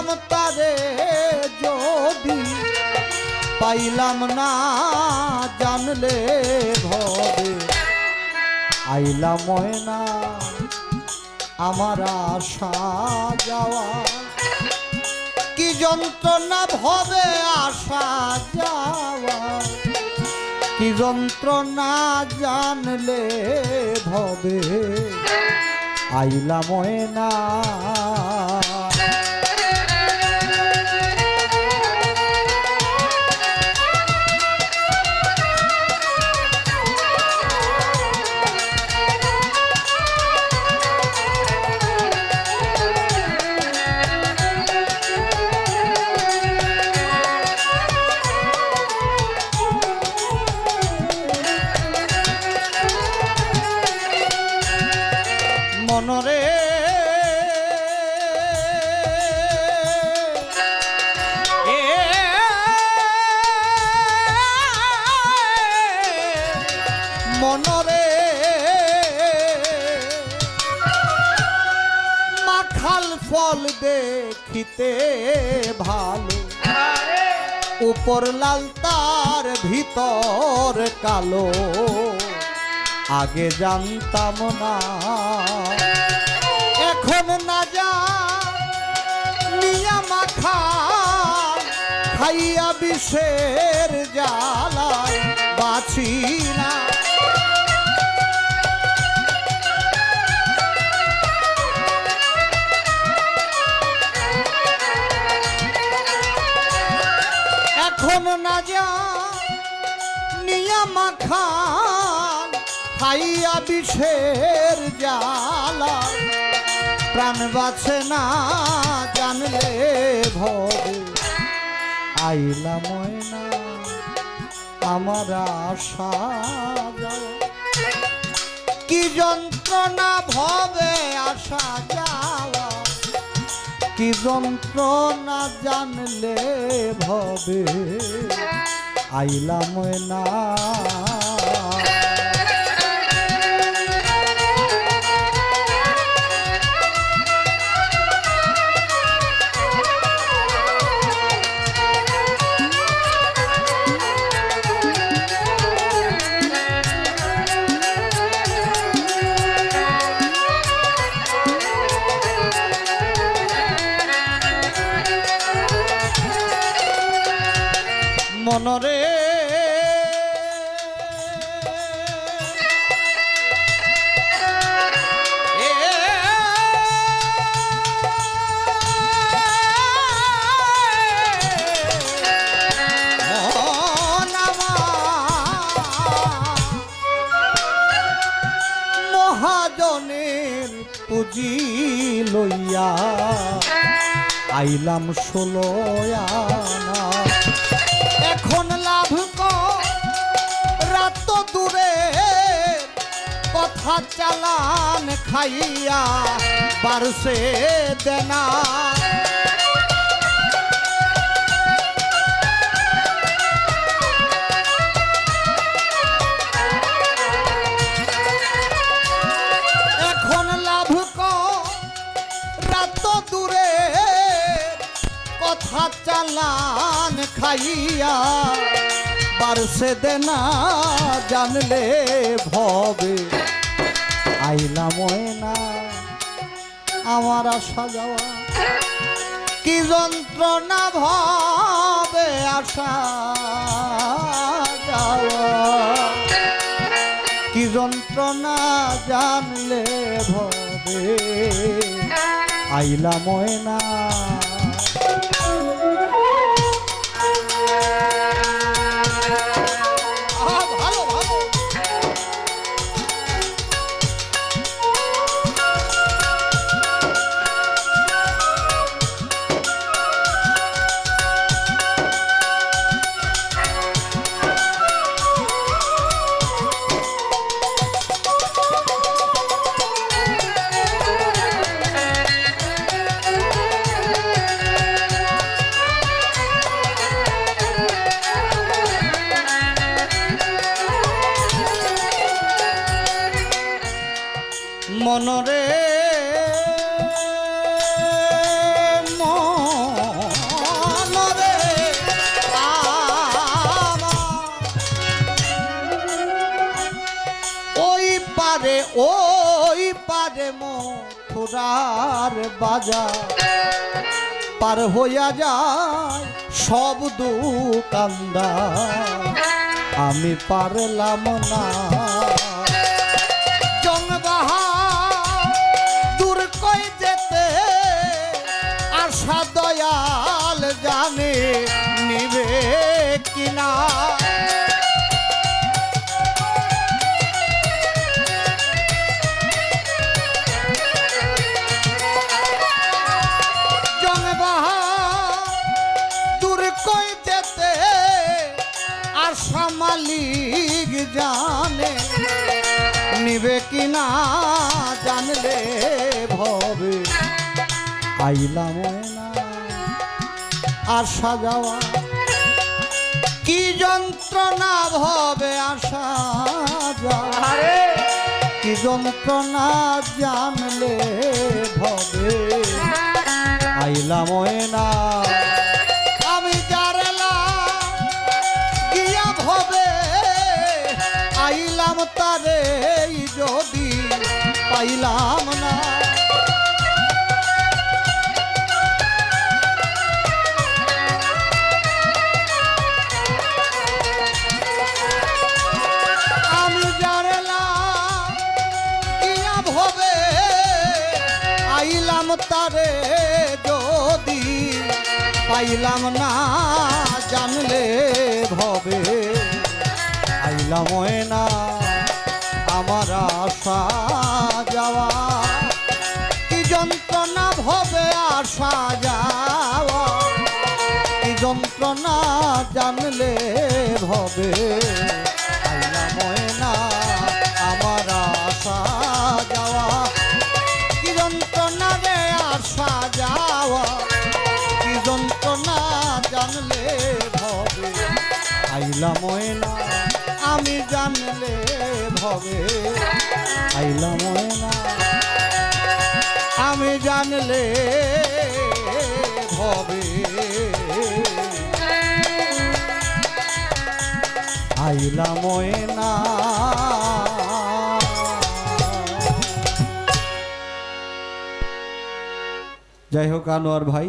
পাইতাম তারে যদি, পাইলাম না জানলে ভবে আইলাম ময়না, আমার আশা যাওয়া। কি যন্ত্রণা ভবে আসা যাওয়া। কি যন্ত্রণা জানলে ভবে। আইলা ময়না দেখিতে ভালো। উপর লাল তার ভিতর কালো। আগে জানতাম না। এখন না যা নিয়া মাখা খাইয়া বিষের জ্বালায় বাছি না। এখন না যা, নিয়া মাখান, খাইয়া বিষের জ্বালা। প্রাণ বাঁচে না জানলে ভবে আইলা ময়না, আমার আশা। কি যন্ত্রণা ভবে আশা যাওয়া। কি যন্ত্রণা জানলে ভবে? আইলাম ময়না মনরে। মহাজনের পুঁজি লইয়া আইলাম ষোলো চালান খাইয়া পারসে দেনা। এখন লাভ রাত দূরে কথা চালান খাইয়া পারসে দেনা জানলে ভবে। আইলা ময়না, আমার আশা যাওয়া। কি যন্ত্রণা ভাবে আশা যাওয়া। কি যন্ত্রণা জানলে ভবে। আইলা ময়না ওই পারে মথুরার বাজার। পার হইয়া যায় সব দোকানদার। আমি পারলাম না। জনবাহা দূর কই যেতে? আশা দয়াল জানে নিবে কিনা? আশা মালিক জানে নিবে কিনা জানলে ভবে। আইলাম না আসা যাওয়া কি যন্ত্রণা ভবে আসা যাওয়া কি যন্ত্রণা জানলে ভবে। আইলাম না তারে যদি পাইলাম না। আমি জানলাম ইয়া ভবে তারে যদি পাইলাম না, জানলে ভবে। আইলাম না। আমার আশা যাওয়া। কি যন্ত্রণা ভবে আসা যাওয়া। কি যন্ত্রণা জানলে ভবে। আইলাম না আমার আশা যাওয়া। কি যন্ত্রণা রে আসা যাওয়া। কি যন্ত্রণা জানলে ভবে। আইলাম না আমি জানলে ভবে। আইলাম না আমি জানলে ভবে। আইলাম না যাই হোক আনোয়ার ভাই